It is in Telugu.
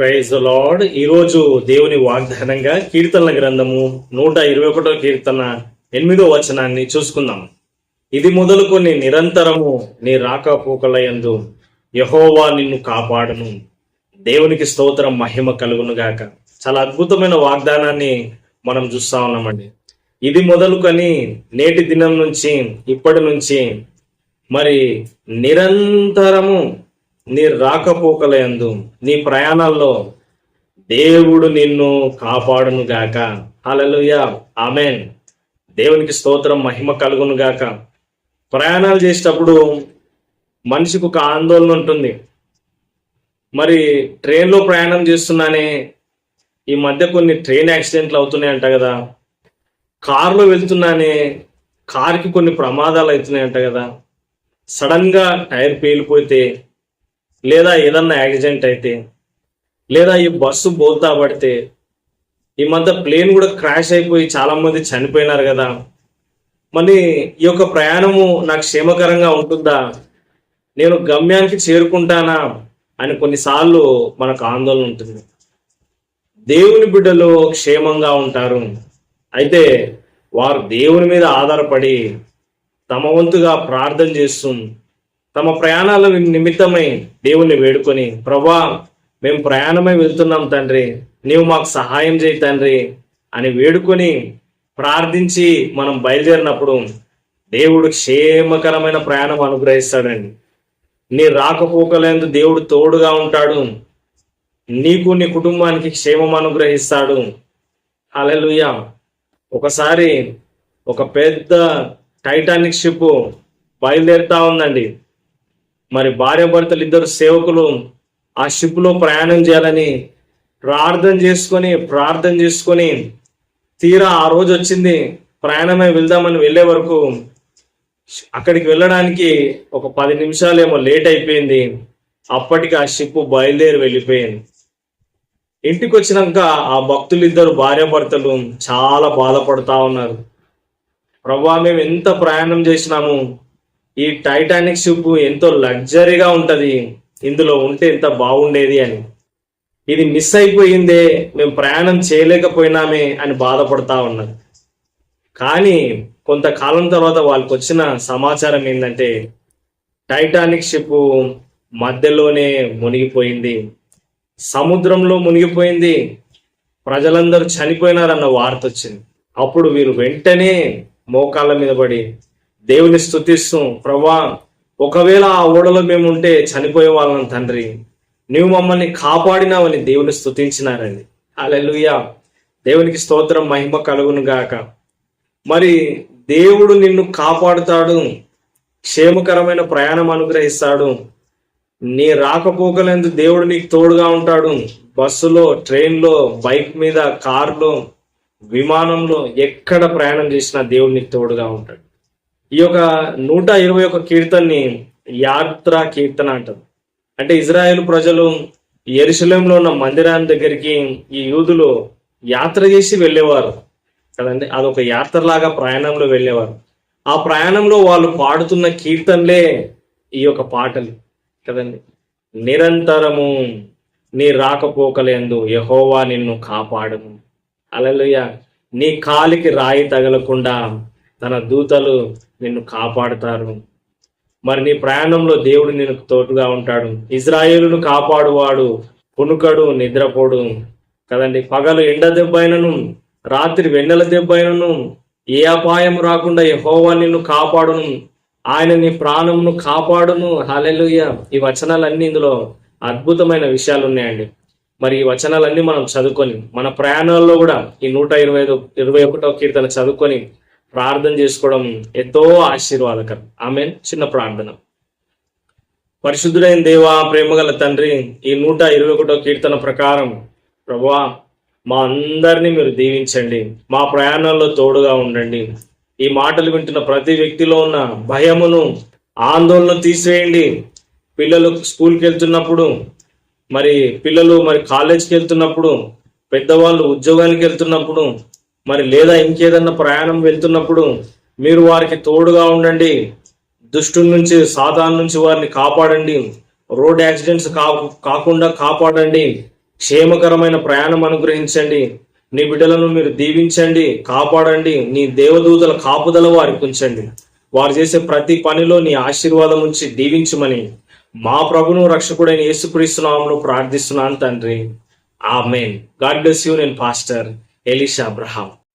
ప్రైజ్ లార్డ్ ఈరోజు దేవుని వాగ్దానంగా కీర్తనల గ్రంథము నూట ఇరవై ఒకటో కీర్తన ఎనిమిదో వచనాన్ని చూసుకుందాం. ఇది మొదలుకొని నిరంతరము నీ రాకపోకలయందు యహోవా నిన్ను కాపాడును. దేవునికి స్తోత్రం మహిమ కలుగును గాక. చాలా అద్భుతమైన వాగ్దానాన్ని మనం చూస్తా ఉన్నామండి. ఇది మొదలుకొని నేటి దినం నుంచి ఇప్పటి నుంచి మరి నిరంతరము నీ రాకపోకలందు నీ ప్రయాణాల్లో దేవుడు నిన్ను కాపాడును గాక. హల్లెలూయ. ఆమెన్. దేవునికి స్తోత్రం మహిమ కలుగును గాక. ప్రయాణాలు చేసేటప్పుడు మనిషికి ఒక ఆందోళన ఉంటుంది. మరి ట్రైన్లో ప్రయాణం చేస్తున్నానే ఈ మధ్య కొన్ని ట్రైన్ యాక్సిడెంట్లు అవుతున్నాయి అంట కదా. కారులో వెళ్తున్నానే కార్కి కొన్ని ప్రమాదాలు అవుతున్నాయి అంట కదా. సడన్గా టైర్ పేలిపోతే లేదా ఏదన్నా యాక్సిడెంట్ అయితే లేదా ఈ బస్సు బోల్తా పడితే ఈ మధ్య ప్లేన్ కూడా క్రాష్ అయిపోయి చాలామంది చనిపోయినారు కదా. మరి ఈ యొక్క ప్రయాణము నాకు క్షేమకరంగా ఉంటుందా? నేను గమ్యానికి చేరుకుంటానా? అని కొన్నిసార్లు మనకు ఆందోళన ఉంటుంది. దేవుని బిడ్డలు క్షేమంగా ఉంటారు. అయితే వారు దేవుని మీద ఆధారపడి తమ వంతుగా ప్రార్థన చేస్తూ తమ ప్రయాణాల నిమిత్తమై దేవుణ్ణి వేడుకొని ప్రభా మేము ప్రయాణమై వెళ్తున్నాం తండ్రి నీవు మాకు సహాయం చేయి తండ్రి అని వేడుకొని ప్రార్థించి మనం బయలుదేరినప్పుడు దేవుడు క్షేమకరమైన ప్రయాణం అనుగ్రహిస్తాడండి. నీ రాకపోకలేందు దేవుడు తోడుగా ఉంటాడు. నీకు నీ కుటుంబానికి క్షేమం అనుగ్రహిస్తాడు. హల్లెలూయా. ఒకసారి ఒక పెద్ద టైటానిక్ షిప్ బయలుదేరుతా ఉందండి. మరి భార్య భర్తలు ఇద్దరు సేవకులు ఆ షిప్లో ప్రయాణం చేయాలని ప్రార్థన చేసుకొని ప్రార్థన చేసుకొని తీరా ఆ రోజు వచ్చింది. ప్రయాణమే వెళ్దామని వెళ్ళే వరకు అక్కడికి వెళ్ళడానికి ఒక పది నిమిషాలు ఏమో లేట్ అయిపోయింది. అప్పటికి ఆ షిప్ బయలుదేరి వెళ్ళిపోయింది. ఇంటికి వచ్చినాక ఆ భక్తులు ఇద్దరు భార్యాభర్తలు చాలా బాధపడతా ఉన్నారు. ప్రభా మేము ఎంత ప్రయాణం చేసినాము ఈ టైటానిక్ షిప్ ఎంతో లగ్జరీగా ఉంటుంది. ఇందులో ఉంటే ఎంత బాగుండేది అని. ఇది మిస్ అయిపోయిందే. మేము ప్రయాణం చేయలేకపోయినామే అని బాధపడతా ఉన్నది. కానీ కొంతకాలం తర్వాత వాళ్ళకి వచ్చిన సమాచారం ఏంటంటే టైటానిక్ షిప్ మధ్యలోనే మునిగిపోయింది. సముద్రంలో మునిగిపోయింది. ప్రజలందరూ చనిపోయినారన్న వార్త వచ్చింది. అప్పుడు వీరు వెంటనే మోకాళ్ళ మీద పడి దేవుని స్థుతిస్తూ ప్రభా ఒకవేళ ఆ ఓడలో మేము ఉంటే చనిపోయే వాళ్ళం తండ్రి. నువ్వు మమ్మల్ని కాపాడినావని దేవుని స్థుతించినారండి అలెలుయ్యా దేవునికి స్తోత్రం మహిమ కలుగును గాక. మరి దేవుడు నిన్ను కాపాడుతాడు క్షేమకరమైన ప్రయాణం అనుగ్రహిస్తాడు. నీ రాకపోకలందు దేవుడు నీకు తోడుగా ఉంటాడు. బస్సులో ట్రైన్లో బైక్ మీద కారులో విమానంలో ఎక్కడ ప్రయాణం చేసినా దేవుడు నీకు తోడుగా ఉంటాడు. ఈ యొక్క నూట ఇరవై ఒక కీర్తన్ని యాత్ర కీర్తన అంటారు. అంటే ఇజ్రాయెల్ ప్రజలు ఎరుసలేంలో ఉన్న మందిరాన్ని దగ్గరికి ఈ యూదులు యాత్ర చేసి వెళ్ళేవారు. కదండి? అదొక యాత్రలాగా ప్రయాణంలో వెళ్ళేవారు. ఆ ప్రయాణంలో వాళ్ళు పాడుతున్న కీర్తనలే ఈ యొక్క పాటలు. కదండి? నిరంతరము నీ రాకపోకలేందు యహోవా నిన్ను కాపాడును. అలలుయ నీ కాలికి రాయి తగలకుండా తన దూతలు నిన్ను కాపాడుతారు. మరి నీ ప్రయాణంలో దేవుడు నిన్ను తోటుగా ఉంటాడు. ఇజ్రాయేలును కాపాడువాడు పునుకడు నిద్రపోడు. కదండి పగలు ఎండ దెబ్బైనను రాత్రి వెన్నెల దెబ్బైనను ఏ అపాయం రాకుండా యహోవా నిన్ను కాపాడును. ఆయన నీ ప్రాణమును కాపాడును. హాలెలుయ ఈ వచనాలన్నీ ఇందులో అద్భుతమైన విషయాలు ఉన్నాయండి మరి ఈ వచనాలన్నీ మనం చదువుకొని మన ప్రయాణాల్లో కూడా ఈ నూట ఇరవై ఐదు ఇరవై ఒకటో కీర్తన చదువుకొని ప్రార్థన చేసుకోవడం ఎంతో ఆశీర్వాదకరం. ఆమె చిన్న ప్రార్థన. పరిశుద్ధుడైన దేవా ప్రేమగల తండ్రి ఈ నూట ఇరవై ఒకటో కీర్తన ప్రకారం ప్రభా మా అందరినీ మీరు దీవించండి. మా ప్రయాణంలో తోడుగా ఉండండి. ఈ మాటలు వింటున్న ప్రతి వ్యక్తిలో ఉన్న భయమును ఆందోళన తీసివేయండి పిల్లలు స్కూల్కి వెళ్తున్నప్పుడు మరి పిల్లలు మరి కాలేజ్కి వెళ్తున్నప్పుడు పెద్దవాళ్ళు ఉద్యోగానికి వెళ్తున్నప్పుడు మరి లేదా ఇంకేదన్నా ప్రయాణం వెళ్తున్నప్పుడు మీరు వారికి తోడుగా ఉండండి దుష్టు నుంచి సాధారణ నుంచి వారిని కాపాడండి రోడ్ యాక్సిడెంట్స్ కాకుండా కాపాడండి క్షేమకరమైన ప్రయాణం అనుగ్రహించండి నీ బిడ్డలను మీరు దీవించండి కాపాడండి నీ దేవదూతల కాపుదల వారికి ఉంచండి. వారు చేసే ప్రతి పనిలో నీ ఆశీర్వాదం ఉంచి దీవించమని మా ప్రభును రక్షకుడైన యేసుక్రీస్తు ప్రార్థిస్తున్నాను తండ్రి. Amen God bless you నేను pastor Elisha Abraham.